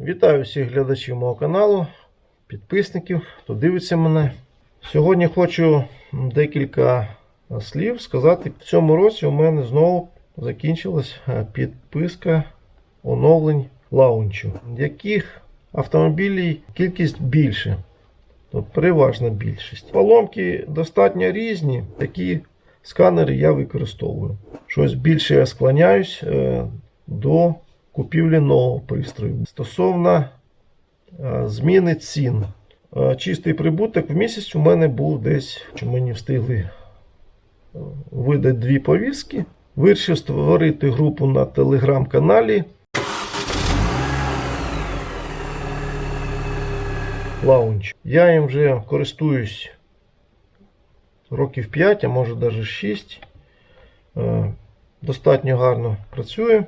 Вітаю всіх глядачів мого каналу, підписників, хто дивиться мене. Сьогодні хочу декілька слів сказати. В цьому році у мене знову закінчилась е, підписка оновлень лаунчу, яких автомобілів кількість більше. Тобто переважна більшість. Поломки достатньо різні. Такі сканери я використовую. Щось більше я склоняюсь е, до купівлі нового пристрою. Стосовно е, зміни цін. Е, Чистий прибуток в місяць у мене був десь, що мені встигли е, видати дві повістки. Вирішив створити групу на телеграм-каналі. Лаунч. Я їм вже користуюсь років 5, а може навіть 6. Е, Достатньо гарно працює.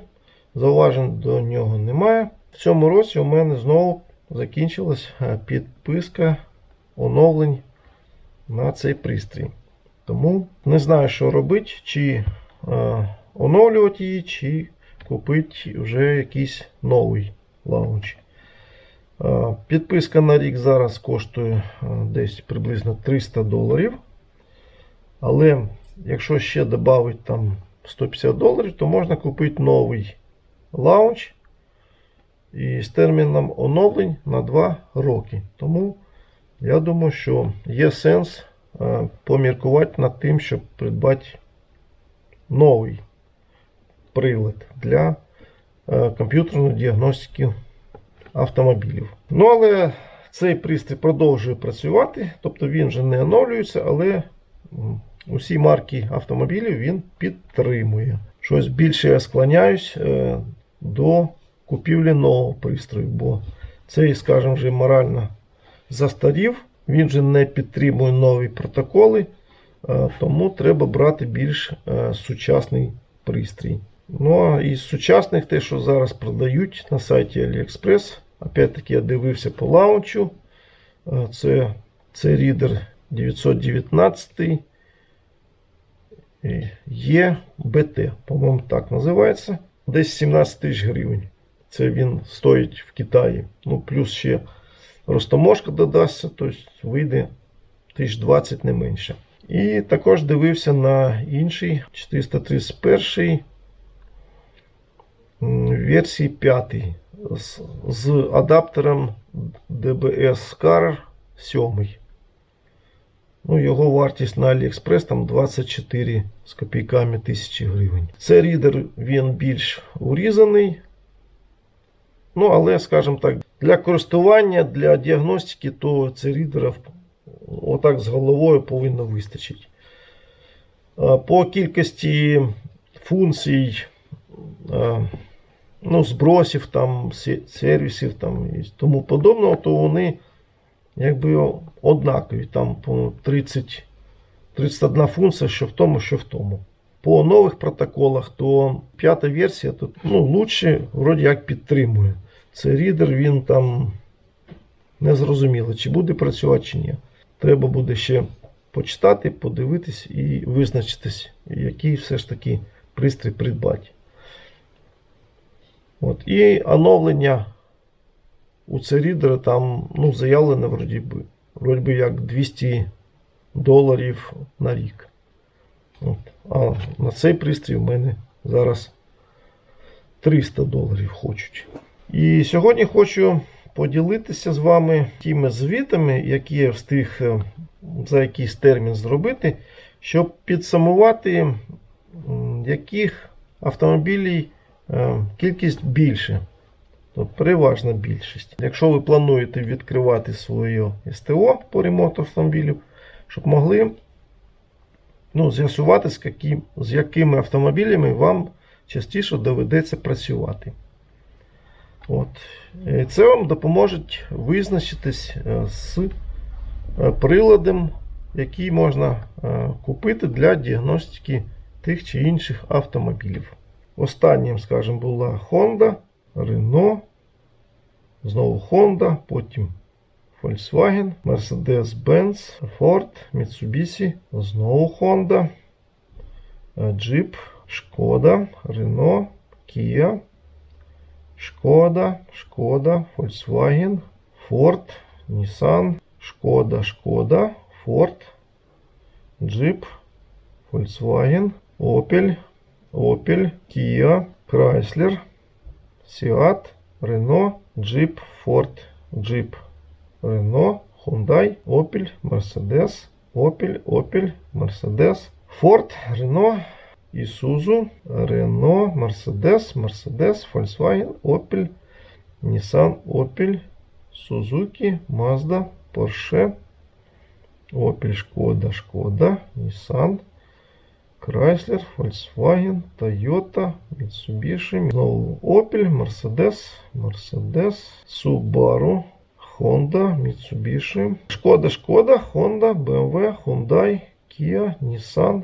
Зауважень до нього немає. В цьому році у мене знову закінчилась е, підписка оновлень на цей пристрій. Тому не знаю, що робити, чи е, оновлювати її, чи купити вже якийсь новий лаунч. Е, Підписка на рік зараз коштує е, десь приблизно 300 доларів. Але якщо ще додати там 150 доларів, то можна купити новий лаунч і з терміном оновлень на 2 роки. Тому я думаю, що є сенс е, поміркувати над тим, щоб придбати новий прилад для е, комп'ютерної діагностики автомобілів. Ну, але цей пристрій продовжує працювати, тобто він вже не оновлюється, але усі марки автомобілів він підтримує. Щось більше я склоняюсь е, до купівлі нового пристрою, бо цей, скажімо, вже морально застарів, він вже не підтримує нові протоколи, е, тому треба брати більш е, сучасний пристрій. Ну а із сучасних, те, що зараз продають на сайті AliExpress, опять-таки я дивився по лаунчу. Е, Це, це рідер 919 е, є БТ, по-моєму, так називається. Десь 17 тисяч гривень. Це він стоїть в Китаї. Ну, плюс ще розтоможка додасться, тобто вийде 1020 не менше. І також дивився на інший 431 м, версії 5 з, з адаптером DBS Car 7. Ну, його вартість на AliExpress там 24 з копійками тисячі гривень. Це рідер він більш урізаний. Ну, але, скажімо так, для користування, для діагностики, то це рідера отак з головою повинно вистачити. По кількості функцій, ну, збросів, там, сервісів там, і тому подобного, то вони якби однакові. Там по 30, 31 функція, що в тому, що в тому. По нових протоколах, то п'ята версія тут ну, лучше вроді як підтримує. Це рідер, він там не зрозуміло, чи буде працювати, чи ні. Треба буде ще почитати, подивитись і визначитись, який все ж таки пристрій придбати. От. І оновлення у це рідера там ну, заявлено вроді би, вроді би як 200 доларів на рік. От. А на цей пристрій у мене зараз 300 доларів хочуть. І сьогодні хочу поділитися з вами тими звітами, які я встиг е, за якийсь термін зробити, щоб підсумувати, яких автомобілів е, кількість більше. Тобто переважна більшість. Якщо ви плануєте відкривати своє СТО по ремонту автомобілів, щоб могли ну, з'ясувати, з, яким, з якими автомобілями вам частіше доведеться працювати. От. Е, Це вам допоможе визначитись е, з е, приладом, який можна купити для діагностики тих чи інших автомобілів. Останнім, скажімо, була Honda, Renault, знову Honda, потім Volkswagen, Mercedes-Benz, Ford, Mitsubishi, знову Honda, е, Jeep, Шкода, Renault, Kia, Шкода, Шкода, Volkswagen, Ford, Nissan, Шкода, Шкода, Ford, Jeep, Volkswagen, Opel, Opel, Kia, Chrysler, Seat, Renault, Jeep, Ford, Jeep, Renault, Hyundai, Opel, Mercedes, Opel, Opel, Mercedes, Ford, Renault, Isuzu, Renault, Mercedes, Mercedes, Volkswagen, Opel, Nissan, Opel, Suzuki, Mazda, Porsche, Opel, Шкода, Шкода, Nissan, Chrysler, Volkswagen, Toyota, Mitsubishi, знову Opel, Mercedes, Mercedes, Subaru, Honda, Mitsubishi, Шкода, Шкода, Honda, BMW, Hyundai, Kia, Nissan,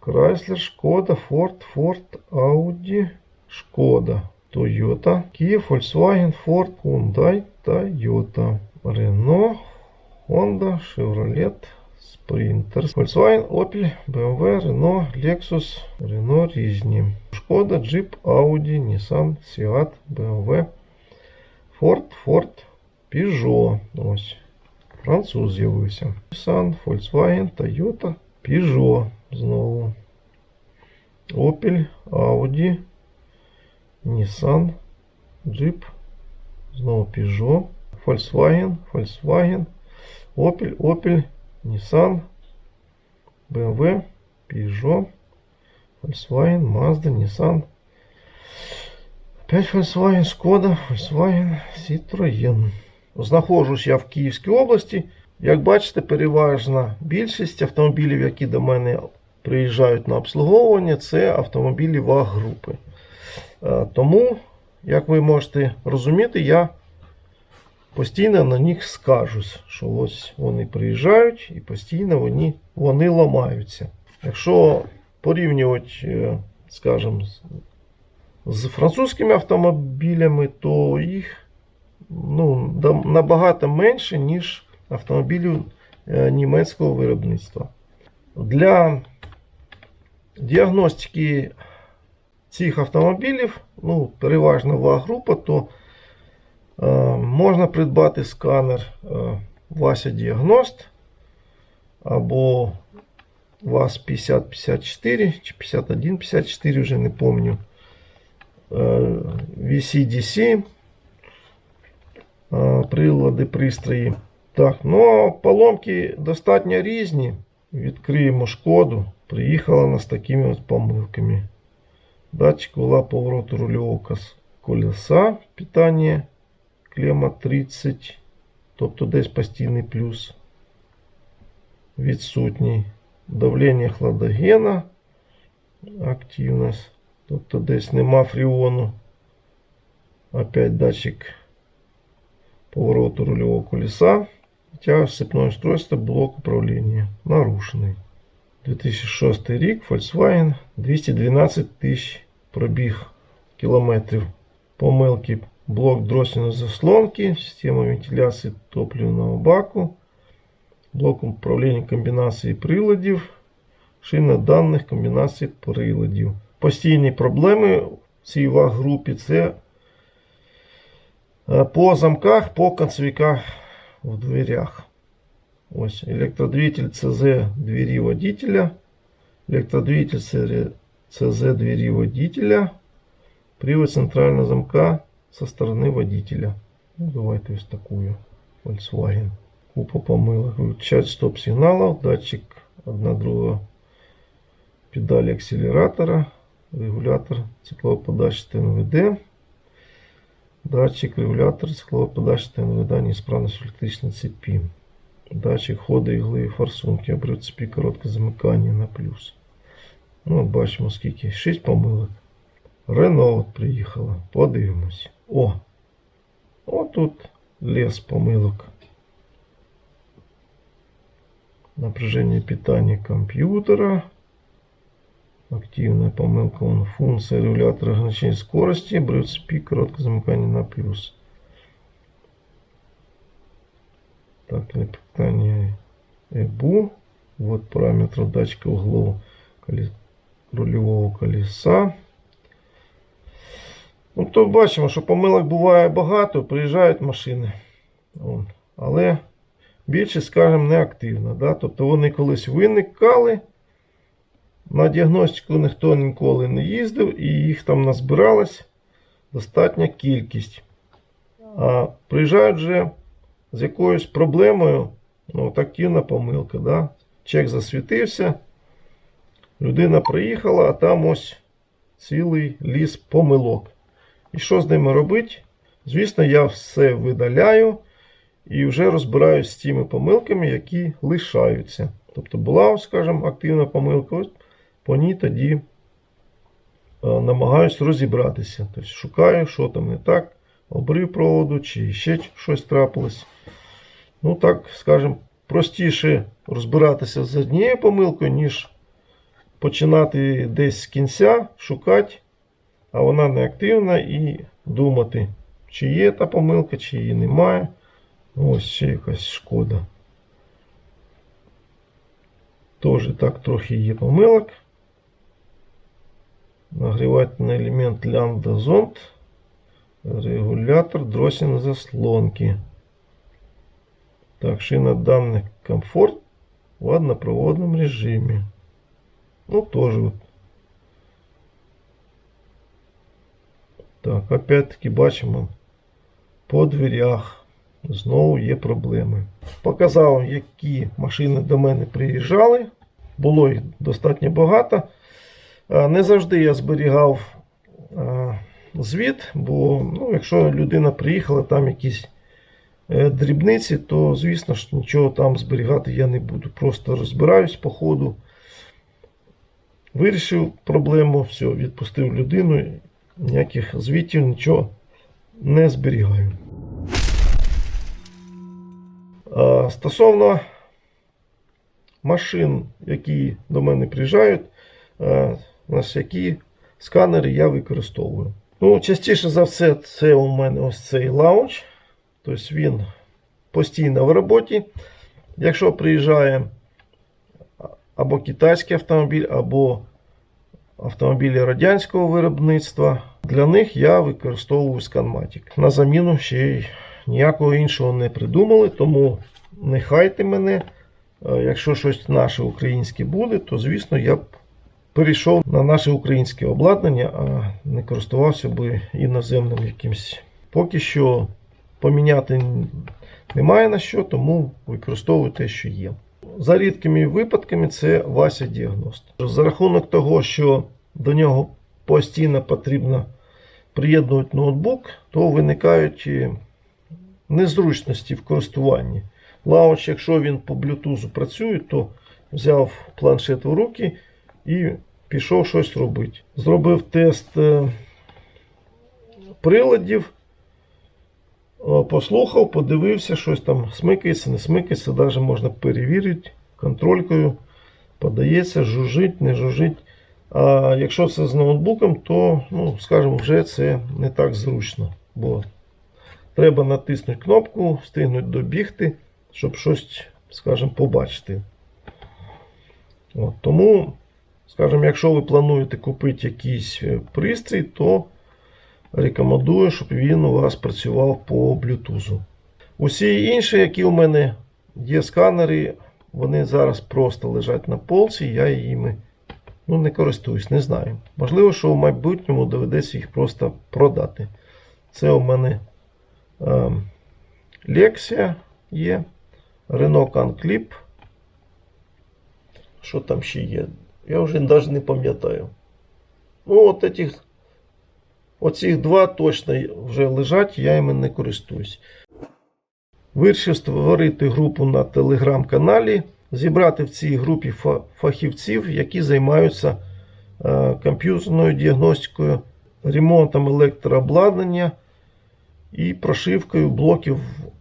Chrysler, Шкода, Ford, Ford, Audi, Шкода, Toyota, Kia, Volkswagen, Ford, Hyundai, Toyota, Renault, Honda, Chevrolet, Sprinter, Volkswagen, Opel, BMW, Renault, Lexus, Renault різні. Шкода, Jeep, Audi, Nissan, Seat, BMW, Ford, Ford, Peugeot. Ось. Француз з'явився. Nissan, Volkswagen, Toyota, Peugeot. Знову. Opel, Audi, Nissan, Jeep, знову Peugeot, Volkswagen, Volkswagen, Opel, Opel, Nissan, BMW, Peugeot, Volkswagen, Mazda, Nissan. Опять Volkswagen, Шкода, Volkswagen, Citroën. Знаходжусь я в Київській області. Як бачите, переважна більшість автомобілів, які до мене приїжджають на обслуговування, це автомобілі ВАГ-групи. Е, Тому, як ви можете розуміти, я постійно на них скажусь, що ось вони приїжджають і постійно вони, вони ламаються. Якщо порівнювати, е, скажімо, з- французькими автомобілями, то їх ну, набагато менше, ніж автомобілів е, німецького виробництва. Для діагностики цих автомобілів, ну, переважно ВАГ-група, то е, можна придбати сканер е, Вася Діагност або ВАЗ 5054 чи 5154, вже не. Е, VCDC е, прилади, пристрої. Так, ну поломки достатньо різні. Відкриємо шкоду. Приїхала вона з такими от помилками. Датчик вала повороту рульового колеса. Питання клема 30. Тобто десь постійний плюс. Відсутній. Давлення хладогена. Активність. Тобто десь нема фріону. Опять датчик повороту рулевого колеса. Тяга сцепное устройство, блок управления нарушений. 2006 рік, Volkswagen, 212 тисяч пробіг кілометрів. Помилки блок дросельної заслонки, система вентиляції топливного баку, блок управління комбінації приладів, шина даних комбінацій приладів. Постійні проблеми в цій ваг-групі е, по замках, по концевиках в дверях. Ось електродвигатель CZ двері водителя, електродвигатель CZ двері водителя, привод центрального замка со стороны водителя. Ну, давайте ось такую. Volkswagen. Купа помилок. Выключать стоп сигналов, датчик одна друга педали акселератора, регулятор цикловой подачи ТНВД, датчик регулятор цикловой подачи ТНВД, неисправность в электричной цепи. Датчик ходу ігли і форсунки, обрив цепі коротке замикання на плюс. Ну, от бачимо скільки. 6 помилок. Рено от приїхала. Подивимось. О! Отут лес помилок. Напряжение питания компьютера. Активная помылка. Вон, функция регулятора ограничения скорости. Обрыв цепи, короткое замыкание на плюс. Так, для питания ЭБУ. Вот параметр датчика углов рулевого колеса. Ну, то бачимо, що помилок буває багато, приїжджають машини. Але більшість, скажімо, неактивна. Да? Тобто вони колись виникали. На діагностику ніхто ніколи не їздив і їх там назбиралась достатня кількість. А приїжджають вже з якоюсь проблемою, ну, активна помилка. Да? Чек засвітився, людина приїхала, а там ось цілий ліс помилок. І що з ними робити? Звісно, я все видаляю і вже розбираюсь з тими помилками, які лишаються. Тобто була, скажімо, активна помилка, по ній тоді е, намагаюсь розібратися. Тобто шукаю, що там не так, обрив проводу, чи ще щось трапилось. Ну так, скажімо, простіше розбиратися з однією помилкою, ніж починати десь з кінця, шукати, а вона не активна, і думати, чи є та помилка, чи її немає. Ось ще якась шкода. Теж так трохи є помилок. Нагрівательний елемент лямбда зонд. Регулятор дросін заслонки. Так, шина данных комфорт в однопроводном режиме. Ну, тоже вот. Так, опять-таки бачимо по дверях знову є проблеми. Показав, які машини до мене приїжджали. Було їх достатньо багато. Не завжди я зберігав звіт, бо ну, якщо людина приїхала, там якісь е, дрібниці, то звісно ж нічого там зберігати я не буду. Просто розбираюсь по ходу. Вирішив проблему, все, відпустив людину, ніяких звітів, нічого не зберігаю. Стосовно машин, які до мене приїжджають, які сканери я використовую. Ну, частіше за все, це у мене ось цей лаунч. Тобто він постійно в роботі. Якщо приїжджає або китайський автомобіль, або автомобілі радянського виробництва, для них я використовую Scanmatic. На заміну ще й ніякого іншого не придумали, тому не хайте мене. Е, Якщо щось наше українське буде, то звісно я б перейшов на наше українське обладнання, а не користувався би іноземним якимсь. Поки що поміняти немає на що, тому використовую те, що є. За рідкими випадками це Вася діагност. За рахунок того, що до нього постійно потрібно приєднувати ноутбук, то виникають незручності в користуванні. Лаунч, якщо він по Bluetooth працює, то взяв планшет в руки і пішов щось робити. Зробив тест е, приладів, е, послухав, подивився, щось там смикається, не смикається, навіть можна перевірити контролькою. Подається, жужжить, не жужжить. А якщо це з ноутбуком, то, ну, скажімо, вже це не так зручно. Бо треба натиснути кнопку, встигнути добігти, щоб щось, скажімо, побачити. От, тому, скажімо, якщо ви плануєте купити якийсь е, пристрій, то рекомендую, щоб він у вас працював по Bluetooth. Усі інші, які у мене є сканери, вони зараз просто лежать на полці, я їми ну, не користуюсь, не знаю. Можливо, що в майбутньому доведеться їх просто продати. Це у мене е, Lexia є, Renault CanClip. Що там ще є? Я вже навіть не пам'ятаю. Ну, от этих, оцих два точно вже лежать, я іми не користуюсь. Вирішив створити групу на телеграм-каналі, зібрати в цій групі фахівців, які займаються е, комп'ютерною діагностикою, ремонтом електрообладнання і прошивкою блоків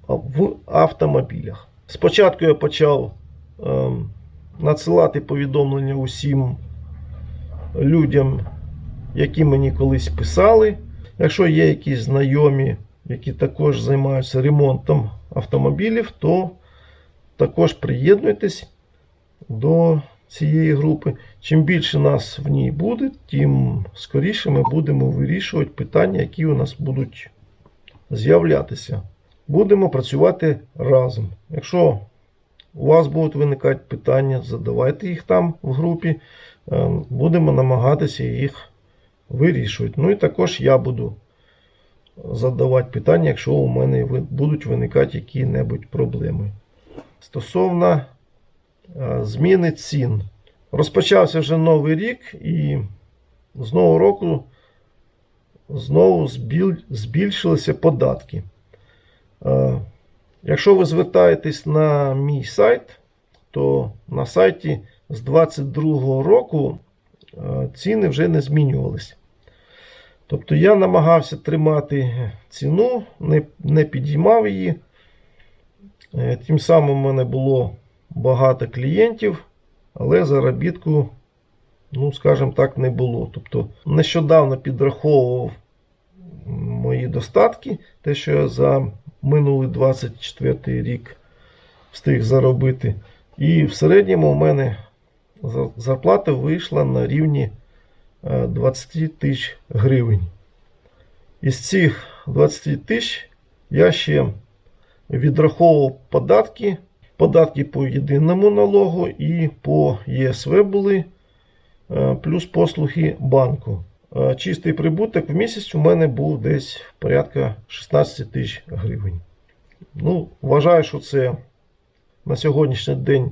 в- в автомобілях. Спочатку я почав ем, надсилати повідомлення усім людям, які мені колись писали. Якщо є якісь знайомі, які також займаються ремонтом автомобілів, то також приєднуйтесь до цієї групи. Чим більше нас в ній буде, тим скоріше ми будемо вирішувати питання, які у нас будуть з'являтися. Будемо працювати разом. Якщо у вас будуть виникати питання, задавайте їх там в групі. Е, Будемо намагатися їх вирішувати. Ну і також я буду задавати питання, якщо у мене будуть виникати які-небудь проблеми. Стосовно е, зміни цін. Розпочався вже новий рік, і з нового року знову збільшилися податки. Е, Якщо ви звертаєтесь на мій сайт, то на сайті з 2022 року ціни вже не змінювалися. Тобто я намагався тримати ціну, не, не підіймав її. Е, Тим самим у мене було багато клієнтів, але заробітку, ну, скажімо так, не було. Тобто нещодавно підраховував мої достатки, те, що я за минулий 24 рік встиг заробити. І в середньому у мене зарплата вийшла на рівні е, 20 тисяч гривень. Із цих 20 тисяч я ще відраховував податки. Податки по єдиному налогу і по ЄСВ були, е, плюс послуги банку. Е, Чистий прибуток в місяць у мене був десь порядка 16 тисяч гривень. Ну, вважаю, що це на сьогоднішній день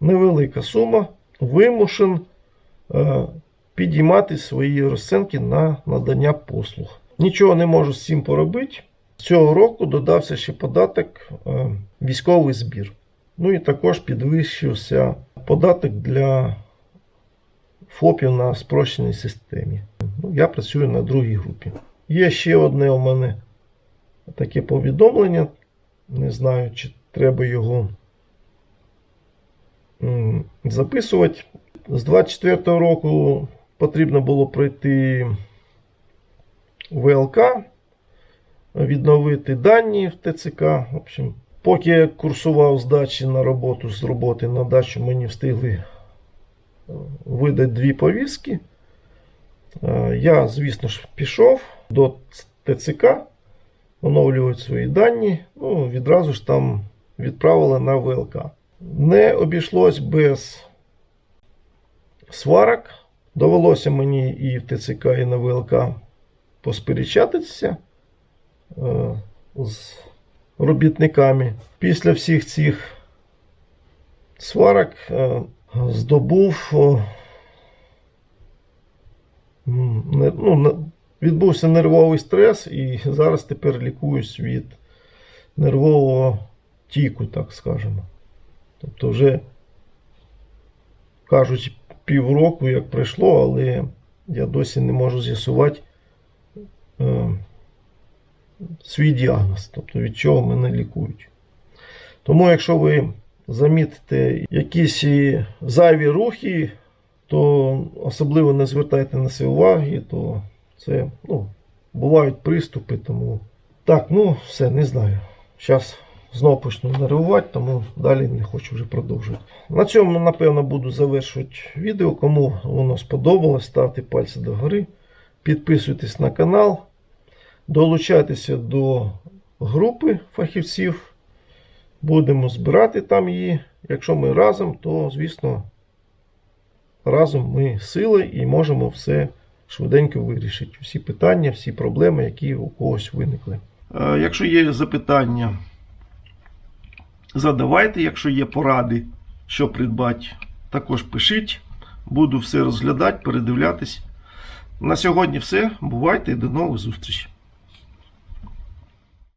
невелика сума. Вимушен е, підіймати свої розценки на надання послуг. Нічого не можу з цим поробити. Цього року додався ще податок е, військовий збір. Ну і також підвищився податок для ФОПів на спрощеній системі. Ну, я працюю на другій групі. Є ще одне у мене таке повідомлення. Не знаю, чи треба його записувати. З 24 року потрібно було пройти ВЛК, відновити дані в ТЦК. В общем, поки я курсував здачі на роботу з роботи на дачу, мені встигли е, видати дві повістки. Е, Я, звісно ж, пішов до ТЦК, оновлювати свої дані. Ну, відразу ж там відправили на ВЛК. Не обійшлось без сварок. Довелося мені і в ТЦК, і на ВЛК посперечатися е, з робітниками. Після всіх цих сварок е, здобув е, ну, відбувся нервовий стрес, і зараз тепер лікуюсь від нервового тіку, так скажемо. Тобто вже кажуть півроку, як пройшло, але я досі не можу з'ясувати е, свій діагноз, тобто від чого мене лікують. Тому, якщо ви замітите якісь зайві рухи, то особливо не звертайте на це уваги, то це ну, бувають приступи, тому так, ну все, не знаю. Зараз знову почну нервувати, тому далі не хочу вже продовжувати. На цьому, напевно, буду завершувати відео. Кому воно сподобалось, ставте пальці догори, підписуйтесь на канал, долучайтеся до групи фахівців. Будемо збирати там її. Якщо ми разом, то, звісно, разом ми сили і можемо все швиденько вирішити. Всі питання, всі проблеми, які у когось виникли. Е, Якщо є запитання, задавайте. Якщо є поради, що придбати, також пишіть. Буду все розглядати, передивлятись. На сьогодні все. Бувайте і до нових зустрічей.